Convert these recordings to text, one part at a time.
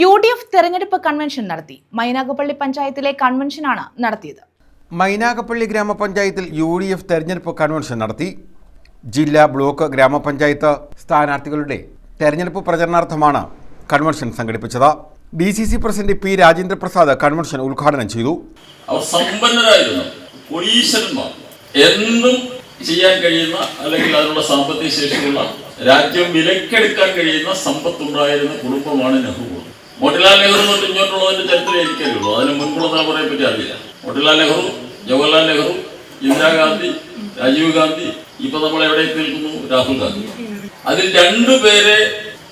U D F തെരഞ്ഞെടുപ്പ് convention നടത്തി. മൈനാഗപ്പള്ളി പഞ്ചായത്തിലെ കൺവെൻഷനാണ് നടത്തിയത്. മൈനാഗപ്പള്ളി ഗ്രാമപഞ്ചായത്തിൽ യു ഡി എഫ് തെരഞ്ഞെടുപ്പ് കൺവെൻഷൻ നടത്തി. ജില്ലാ ബ്ലോക്ക് ഗ്രാമപഞ്ചായത്ത് സ്ഥാനാർത്ഥികളുടെ തെരഞ്ഞെടുപ്പ് പ്രചരണാർത്ഥമാണ് കൺവെൻഷൻ സംഘടിപ്പിച്ചത്. D C C president P Rajendra Prasad convention ഉദ്ഘാടനം ചെയ്തു. അവർ സമ്പന്നരായിരുന്നു. കോടീശ്വരന്മാർ. എന്നും ചെയ്യാൻ കഴിയുന്ന അല്ലെങ്കിൽ അതിനുള്ള സാമ്പത്തിക ശേഷിയുള്ള രാജ്യം വിലക്കെടുക്കാൻ കഴിയുന്ന സമ്പത്തുണ്ടായിരുന്ന കുടുംബമാണ് നെഹ്റു. മോട്ടിലാൽ നെഹ്റു തൊട്ട് ഇങ്ങോട്ടുള്ളതിന്റെ ചരിത്രം എനിക്കറിയുള്ളൂ അതിന് മുൻപുള്ള തലമുറയെ പറ്റി അറിയില്ല. മോട്ടിലാൽ നെഹ്റു ജവഹർലാൽ നെഹ്റു ഇന്ദിരാഗാന്ധി രാജീവ് ഗാന്ധി ഇപ്പൊ നമ്മൾ എവിടെ നിൽക്കുന്നു? രാഹുൽ ഗാന്ധി. അതിൽ രണ്ടുപേരെ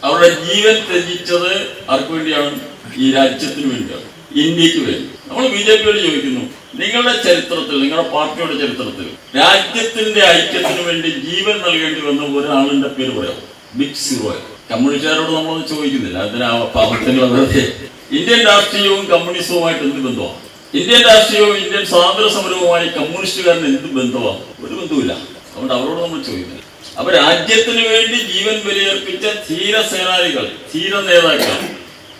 അവരുടെ ജീവൻ ത്യജിച്ചത് ആർക്ക് വേണ്ടിയാണ്? ഈ രാജ്യത്തിന് വേണ്ടിയാണ്. ഇന്ത്യയ്ക്ക് വേണ്ടി. നമ്മൾ ബി ജെ പിയോട് ചോദിക്കുന്നു നിങ്ങളുടെ ചരിത്രത്തിൽ നിങ്ങളുടെ പാർട്ടിയുടെ ചരിത്രത്തിൽ രാജ്യത്തിന്റെ ഐക്യത്തിന് വേണ്ടി ജീവൻ നൽകേണ്ടി വന്ന ഒരാളിന്റെ പേര് പറയാം ബിഗ് സീറോ കമ്മ്യൂണിസ്റ്റുകാരോട് നമ്മളൊന്നും ചോദിക്കുന്നില്ല. അതിന് ആ പാവത്തിന്റെ വെറുതെ ഇന്ത്യൻ രാഷ്ട്രീയവും കമ്മ്യൂണിസവുമായിട്ട് എന്ത് ബന്ധമാണ് ഇന്ത്യൻ രാഷ്ട്രീയവും ഇന്ത്യൻ സ്വാതന്ത്ര്യ സമരവുമായി കമ്മ്യൂണിസ്റ്റുകാരന് എന്ത് ബന്ധമാണ് ഒരു ബന്ധവുമില്ല. അതുകൊണ്ട് അവരോട് നമ്മൾ ചോദിക്കുന്നില്ല. അപ്പൊ രാജ്യത്തിന് വേണ്ടി ജീവൻ ബലിയർപ്പിച്ച ധീര സേനാനികൾ ധീര നേതാക്കൾ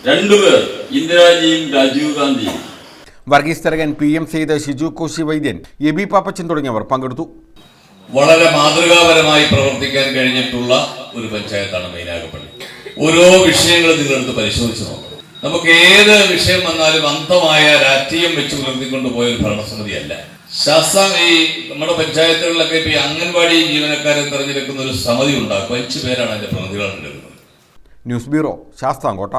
രണ്ടുപേർ ഇന്ദിരാജിയും രാജീവ് ഗാന്ധിയും. Varghese Tharakan P M Saith Shiju Koshy Vaidyan A B Pappachan തുടങ്ങിയവർ പങ്കെടുത്തു. വളരെ മാതൃകാപരമായി പ്രവർത്തിക്കാൻ കഴിഞ്ഞിട്ടുള്ള ഒരു പഞ്ചായത്താണ് മൈനാഗപ്പള്ളി ഓരോ വിഷയങ്ങളും നിങ്ങളെടുത്ത് പരിശോധിച്ച് നോക്കണം. നമുക്ക് ഏത് വിഷയം വന്നാലും അന്തമായ രാഷ്ട്രീയം വെച്ച് പുലർത്തിക്കൊണ്ട് പോയ ഒരു ഭരണസമിതിയല്ല. ശാസ്ത്രം ഈ നമ്മുടെ പഞ്ചായത്തുകളിലൊക്കെ ഇപ്പൊ ഈ അംഗൻവാടി ജീവനക്കാരെ തെരഞ്ഞെടുക്കുന്ന ഒരു സമിതി ഉണ്ടാക്കും അഞ്ചു പേരാണ് അതിന്റെ പ്രതിനിധികളാണ് ന്യൂസ് ബ്യൂറോ ശാസ്താംകോട്ട